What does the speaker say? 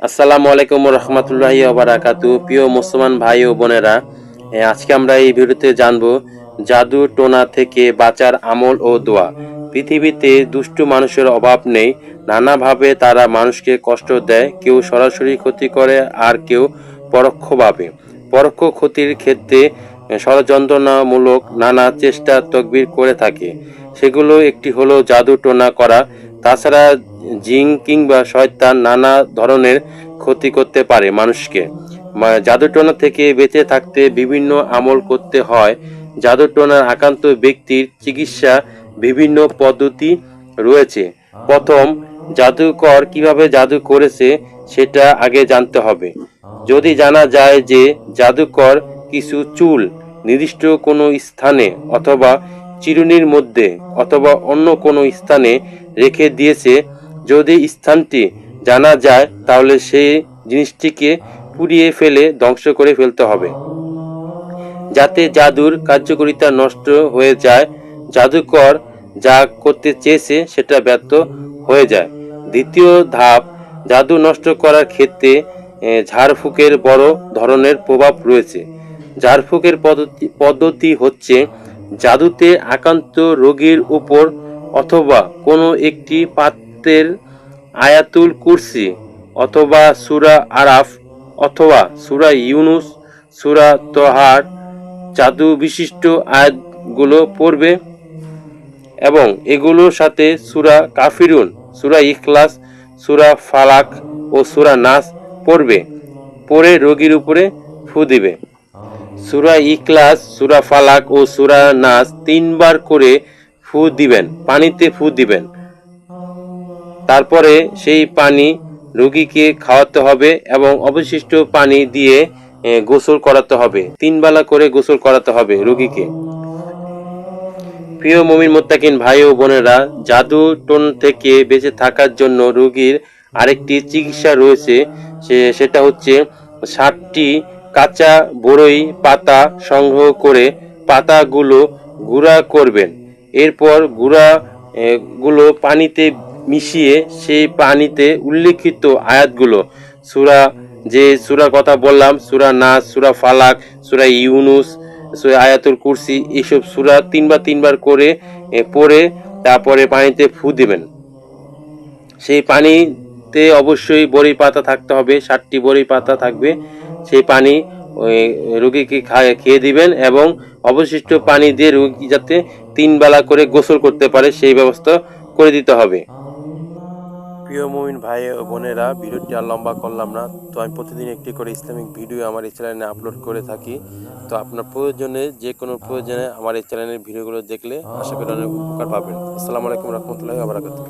আসসালামু আলাইকুম রহমতুল্লাহি বারাকাতু প্রিয় মুসলমান ভাই ও বোনেরা আজকে আমরা এই ভিডিওতে জানব জাদু টোনা থেকে বাঁচার আমল ও দোয়া। পৃথিবীতে দুষ্টু মানুষের অভাব নেই, নানাভাবে তারা মানুষকে কষ্ট দেয়, কেউ সরাসরি ক্ষতি করে আর কেউ পরোক্ষভাবে। পরোক্ষ ক্ষতির ক্ষেত্রে ষড়যন্ত্রণামূলক নানা চেষ্টা, তকবির করে থাকে। সেগুলো একটি হলো জাদু টোনা করা। তাছাড়া জিন কিংবা শয়তান নানা ধরনের ক্ষতি করতে পারে মানুষকে। জাদুটোনা থেকে বেঁচে থাকতে বিভিন্ন আমল করতে হয়। জাদুটোনার আক্রান্ত ব্যক্তির চিকিৎসা বিভিন্ন পদ্ধতি রয়েছে। প্রথম, জাদুকর কীভাবে জাদু করেছে সেটা আগে জানতে হবে। যদি জানা যায় যে জাদুকর কিছু চুল, নির্দিষ্ট কোনো স্থানে অথবা চিরুনির মধ্যে অথবা অন্য কোনো স্থানে রেখে দিয়েছে যদি স্থানটি জানা যায়, তাহলে সেই জিনিসটিকে পুড়িয়ে ফেলে ধ্বংস করে ফেলতে হবে। যাতে জাদুর কার্যকারিতা নষ্ট হয়ে যায়, জাদুকর যা করতে চেয়েছে সেটা ব্যর্থ হয়ে যায়। দ্বিতীয় ধাপ, জাদু নষ্ট করার ক্ষেত্রে ঝাড়ফুঁকের বড় ধরনের প্রভাব রয়েছে। ঝাড়ফুঁকের পদ্ধতি পদ্ধতি হচ্ছে জাদুতে আক্রান্ত রোগীর উপর অথবা কোনো একটি পাত্রের আয়াতুল কুরসি অথবা সুরা আরাফ অথবা সুরা ইউনুস, সুরা তোহার জাদু বিশিষ্ট আয়াতগুলো পড়বে এবং এগুলোর সাথে সুরা কাফিরুন, সুরা ইখলাস, সুরা ফালাক ও সুরা নাস পড়বে। পড়ে রোগীর উপরে ফু দিবে। সুরা ইখলাস, সুরা ফালাক ও সুরা নাস তিনবার করে ফু দিবেন, পানিতে ফু দিবেন। তারপরে সেই পানি রোগীকে খাওয়াতে হবে এবং অবশিষ্ট পানি দিয়ে গোসল করাতে হবে। তিন বেলা করে গোসল করাতে হবে রোগীকে। প্রিয় মমিন মোত্তাকিন ভাই ও বোনেরা, জাদু টোন থেকে বেঁচে থাকার জন্য রোগীর আরেকটি চিকিৎসা রয়েছে। সে, সেটা হচ্ছে ষাটটি কাঁচা বড়ই পাতা সংগ্রহ করে পাতাগুলো গুঁড়া করবেন। এরপর গুঁড়া গুলো পানিতে মিশিয়ে সেই পানিতে উল্লেখিত আয়াতগুলো, সুরা যে সুরা কথা বললাম, সুরা নাস, সুরা ফালাক, সুরা ইউনুস আয়াতুল কুরসি, এইসব সুরা তিনবার তিনবার করে পড়ে তারপরে পানিতে ফু দেবেন। সেই পানিতে অবশ্যই বড়ি পাতা থাকতে হবে ষাটটি বড়ি পাতা থাকবে। সেই পানি রোগীকে খায়, খেয়ে দিবেন এবং অবশিষ্ট পানি দিয়ে রোগী যাতে তিন বেলা করে গোসল করতে পারে, সেই ব্যবস্থা করে দিতে হবে। প্রিয় মমিন ভাই ও বোনেরা, ভিডিওটি আর লম্বা করলাম না। তো আমি প্রতিদিন একটি করে ইসলামিক ভিডিও আমার এই চ্যানেলে আপলোড করে থাকি। তো আপনার প্রয়োজনে, যে কোনো প্রয়োজনে আমার এই চ্যানেলের ভিডিওগুলো দেখলে আশা করি অনেক উপকার পাবেন। আসসালামু আলাইকুম রহমতুল্লাহ আবরাকাতুহ